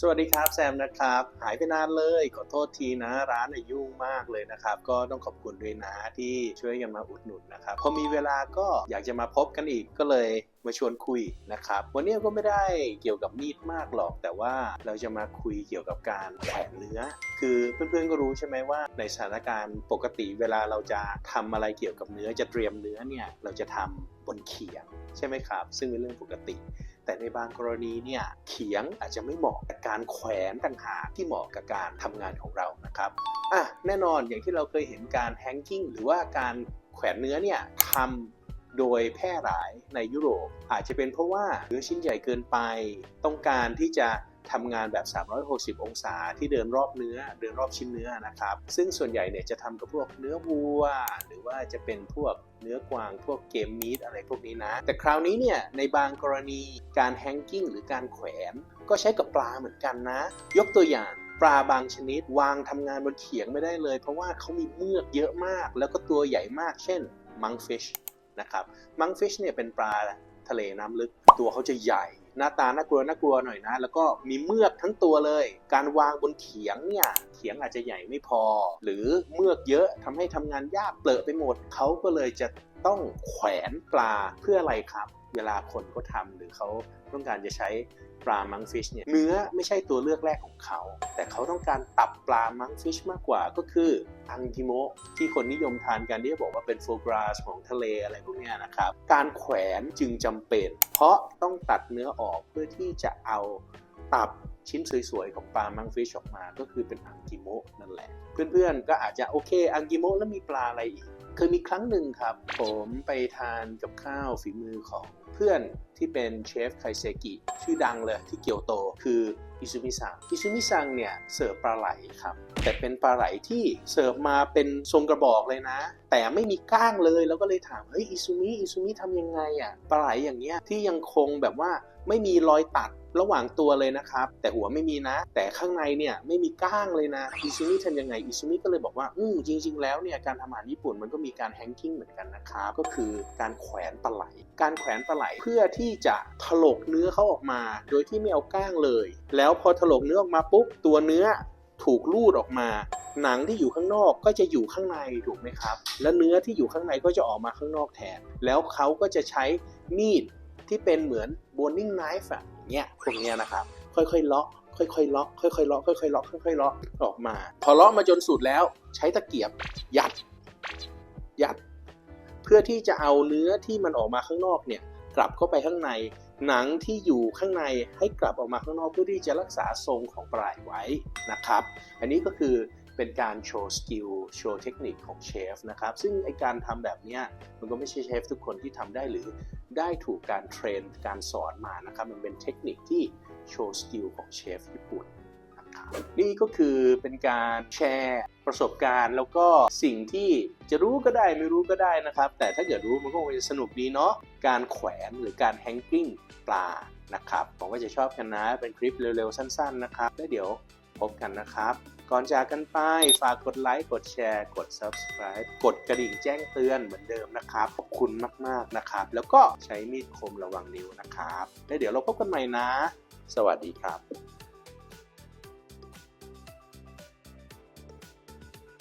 สวัสดีครับแซมนะครับ หายไปนานเลยขอโทษทีนะร้านน่ะยุ่งมากเลยนะครับ ก็ต้องขอบคุณด้วยนะที่ช่วยกันมาอุดหนุนนะครับพอมีเวลาก็อยากจะมาพบกันอีกก็เลยมาชวนคุยนะครับ วันนี้ก็ไม่ได้เกี่ยวกับมีดมากหรอก แต่ว่าเราจะมาคุยเกี่ยวกับการแขวนเนื้อ คือเพื่อนๆก็รู้ใช่ไหมว่า ในสถานการณ์ปกติเวลาเราจะทำอะไรเกี่ยวกับเนื้อจะเตรียมเนื้อเนี่ยเราจะทำบนเขียงใช่ไหมครับ ซึ่งเป็นเรื่องปกติ แต่ในบางกรณีเนี่ยเขียงอาจจะไม่เหมาะกับการแขวนต่างหากที่เหมาะกับการทำงานของเรานะครับอะแน่นอนอย่างที่เราเคยเห็นการแฮงกิ้งหรือว่าการแขวนเนื้อเนี่ยทำโดยแพร่หลายในยุโรป อาจจะเป็นเพราะว่าเนื้อชิ้นใหญ่เกินไป ต้องการที่จะ ทำงานแบบ 360 องศาที่เดินรอบเนื้อ เดินรอบชิ้นเนื้อนะครับ ซึ่งส่วนใหญ่เนี่ยจะทำกับพวกเนื้อวัว หรือว่าจะเป็นพวกเนื้อกวาง พวกเกมมีดอะไรพวกนี้นะ แต่คราวนี้เนี่ยในบางกรณีการแฮงกิ้งหรือการแขวน ก็ใช้กับปลาเหมือนกันนะ ยกตัวอย่างปลาบางชนิดวางทำงานบนเขียงไม่ได้เลย เพราะว่าเขามีเมือกเยอะมาก แล้วก็ตัวใหญ่มาก เช่นมังฟิชนะครับมังฟิชเนี่ยเป็นปลาทะเลน้ำลึกตัวเขาจะใหญ่ หน้าตาน่ากลัวน่ากลัวหน่อยนะ แล้วก็มีเมือกทั้งตัวเลย การวางบนเขียงเนี่ยเขียงอาจจะใหญ่ไม่พอ หรือเมือกเยอะทำให้ทำงานยากเปลอะไปหมดเขาก็เลยจะต้องแขวนปลาเพื่ออะไรครับ เวลาคนเขาทำหรือเขาต้องการจะใช้ปลามังฟิชเนี่ยเนื้อไม่ใช่ตัวเลือกแรกของเขา แต่เขาต้องการตับปลามังฟิชมากกว่าก็คืออังกิโมที่คนนิยมทานกันที่บอกว่าเป็นโฟกราสของทะเลอะไรพวกนี้นะครับ การแขวนจึงจำเป็น เพราะต้องตัดเนื้อออกเพื่อที่จะเอาตับ ชิ้นสวยๆ ของปลามังฟิชออกมา ก็คือเป็นอังกิโมะนั่นแหละ เพื่อนๆ ก็อาจจะโอเค อังกิโมะแล้วมีปลาอะไรอีก เคยมีครั้งหนึ่งครับ ผมไปทานกับข้าวฝีมือของเพื่อนที่เป็นเชฟไคเซกิชื่อดังเลยที่เกียวโตคืออิซุมิซังอิซุมิซังเนี่ยเสิร์ฟปลาไหลครับ แต่เป็นปลาไหลที่เสิร์ฟมาเป็นทรงกระบอกเลยนะ แต่ไม่มีก้างเลยแล้วก็เลยถามเฮ้ยอิซุมิอิซุมิทำยังไงอะปลาไหลอย่างเงี้ยที่ยังคงแบบว่าไม่มีรอยตัด ระหว่างตัวเลยนะครับ แต่หัวไม่มีนะ แต่ข้างในเนี่ยไม่มีก้างเลยนะอิซุมิทำยังไงอิซุมิก็เลยบอกว่าอืมจริง ๆ แล้วเนี่ยการทำอาหารญี่ปุ่นมันก็มีการแฮงกิ้งเหมือนกันนะครับก็คือการแขวนปลาไหล การแขวนปลาไหลเพื่อที่จะถลกเนื้อเขาออกมา โดยที่ไม่เอาก้างเลย แล้วพอถลกเนื้อออกมาปุ๊บตัวเนื้อถูกลูดออกมา หนังที่อยู่ข้างนอกก็จะอยู่ข้างในถูกไหมครับ แล้วเนื้อที่อยู่ข้างในก็จะออกมาข้างนอกแทน แล้วเขาก็จะใช้มีดที่เป็นเหมือน boning knife อะ เนี่ยพวกเนี้ยนะครับค่อยๆเลาะค่อยๆเลาะค่อยๆเลาะค่อยๆเลาะค่อยๆเลาะออกมา พอเลาะมาจนสุดแล้ว ใช้ตะเกียบยัดยัด เพื่อที่จะเอาเนื้อที่มันออกมาข้างนอกเนี่ยกลับเข้าไปข้างในหนังที่อยู่ข้างในให้กลับออกมาข้างนอกเพื่อที่จะรักษาทรงของปลายไว้นะครับ อันนี้ก็คือ เป็นการโชว์สกิลโชว์เทคนิคของเชฟนะครับ ซึ่งไอการทำแบบเนี้ยมันก็ไม่ใช่เชฟทุกคนที่ทำได้หรือได้ถูกการเทรนการสอนมานะครับ มันเป็นเทคนิคที่โชว์สกิลของเชฟญี่ปุ่นนะครับนี่ก็คือเป็นการแชร์ประสบการณ์ แล้วก็สิ่งที่จะรู้ก็ได้ไม่รู้ก็ได้นะครับ แต่ถ้าเกิดรู้มันก็คงจะสนุกดีเนาะการแขวนหรือการแฮงกิ้งปลานะครับผมว่าจะชอบกันนะเป็นคลิปเร็วๆ สั้น ๆนะครับ แล้วเดี๋ยวพบกันนะครับ ก่อนจากกันไปฝากกดไลค์กดแชร์ กด Subscribe กดกระดิ่งแจ้งเตือนเหมือนเดิมนะครับ ขอบคุณมากๆนะครับ แล้วก็ใช้มีดคมระวังนิ้วนะครับ แล้วเดี๋ยวเราพบกันใหม่นะ สวัสดีครับ